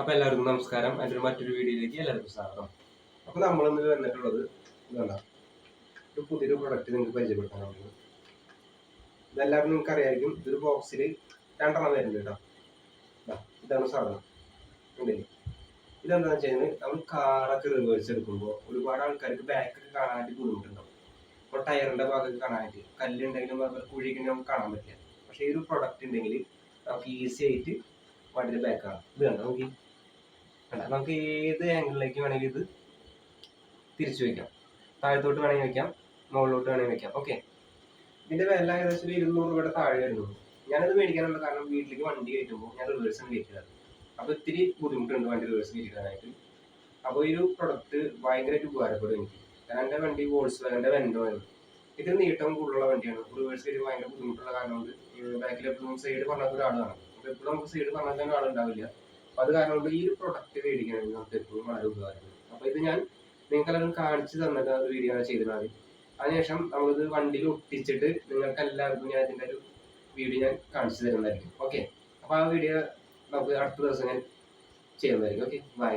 അപ്പൊ എല്ലാവർക്കും നമസ്കാരം. എന്റെ ഒരു മറ്റൊരു വീഡിയോയിലേക്ക് എല്ലാവർക്കും സ്വാഗതം. അപ്പൊ നമ്മളിന്ന് വന്നിട്ടുള്ളത് എന്താ ഒരു പുതിയൊരു പ്രൊഡക്റ്റ് നിങ്ങൾക്ക് പരിചയപ്പെടുത്താനാണ്. ഇതെല്ലാവരും നിങ്ങൾക്ക് അറിയായിരിക്കും ഇതൊരു ബോക്സിൽ രണ്ടെണ്ണം വരുന്നുണ്ട് കേട്ടോ. ഇതാണ് സാധനം. ഉണ്ടല്ലേ ഇതെന്താണെന്ന് വെച്ച് കഴിഞ്ഞാൽ നമ്മൾ കാറൊക്കെ റിവേഴ്സ് എടുക്കുമ്പോൾ ഒരുപാട് ആൾക്കാർക്ക് ബാക്കൊക്കെ കാണാനായിട്ട് ബുദ്ധിമുട്ടുണ്ടാവും. ഇപ്പോൾ ടയറിന്റെ ഭാഗമൊക്കെ കാണാനായിട്ട് കല്ലുണ്ടെങ്കിലും അതുപോലെ നമുക്ക് കാണാൻ പറ്റില്ല. പക്ഷേ ഈ ഒരു പ്രൊഡക്റ്റ് ഉണ്ടെങ്കിൽ നമുക്ക് ഈസി ആയിട്ട് വണ്ടിയുടെ ബാക്ക് കാണാം. ഇത് കണ്ടോ നോക്കി? കണ്ടോ നമുക്ക് ഏത് ആംഗിളിലേക്ക് വേണമെങ്കിൽ ഇത് തിരിച്ചു വെക്കാം താഴത്തോട്ട് വേണമെങ്കിൽ വെക്കാം മുകളിലോട്ട് വേണമെങ്കിൽ വെക്കാം ഓക്കെ ഇതിന്റെ വില ഏകദേശം ഒരു ഇരുന്നൂറ് രൂപയുടെ താഴെ വരുന്നുള്ളൂ ഞാനത് മേടിക്കാനുള്ള കാരണം വീട്ടിലേക്ക് വണ്ടി കയറ്റുമ്പോൾ ഞാൻ റിവേഴ്സ് ആണ് കയറ്റിയത്. അപ്പോൾ ഇത്തിരി ബുദ്ധിമുട്ടുണ്ട് വണ്ടി റിവേഴ്സ് കയറ്റിക്കാനായിട്ട് അപ്പോൾ ഈ ഒരു പ്രൊഡക്റ്റ് ഭയങ്കരമായിട്ട് ഉപകാരപ്പെടും എനിക്ക്. കാരണം എന്റെ വണ്ടി വോൾസ് വാഗന്റെ വെൻഡോ ആണ്. ഇതിന് നീട്ടം കൂടുതലുള്ള വണ്ടിയാണ്. റിവേഴ്സ് കയറ്റി ഭയങ്കര ബുദ്ധിമുട്ടുള്ള കാരണം കൊണ്ട് ബാക്കിൽ എപ്പോഴും സൈഡ് പറഞ്ഞാൽ ഒരാളാണ് അപ്പോൾ എപ്പോഴും നമുക്ക് സൈഡ് പറഞ്ഞാൽ ആളുണ്ടാവില്ല അപ്പോൾ അത് കാരണം കൊണ്ട് ഈ ഒരു പ്രൊഡക്റ്റ് മേടിക്കണമെങ്കിൽ നമുക്ക് എപ്പോഴും വളരെ ഉപകാരമാണ്. അപ്പോൾ ഇത് ഞാൻ നിങ്ങൾക്കെല്ലാവരും കാണിച്ചു തന്നിട്ട് ഒരു വീഡിയോ ചെയ്തിരുന്നത് അതിനുശേഷം നമ്മളിത് വണ്ടിയിൽ ഒട്ടിച്ചിട്ട് നിങ്ങൾക്ക് എല്ലാവർക്കും ഞാൻ ഇതിന്റെ ഒരു വീഡിയോ ഞാൻ കാണിച്ചു തരുന്നതായിരിക്കും. ഓക്കെ അപ്പോൾ ആ വീഡിയോ നമുക്ക് അടുത്ത ദിവസം ഞാൻ ചെയ്യുന്നതായിരിക്കും. Okay bye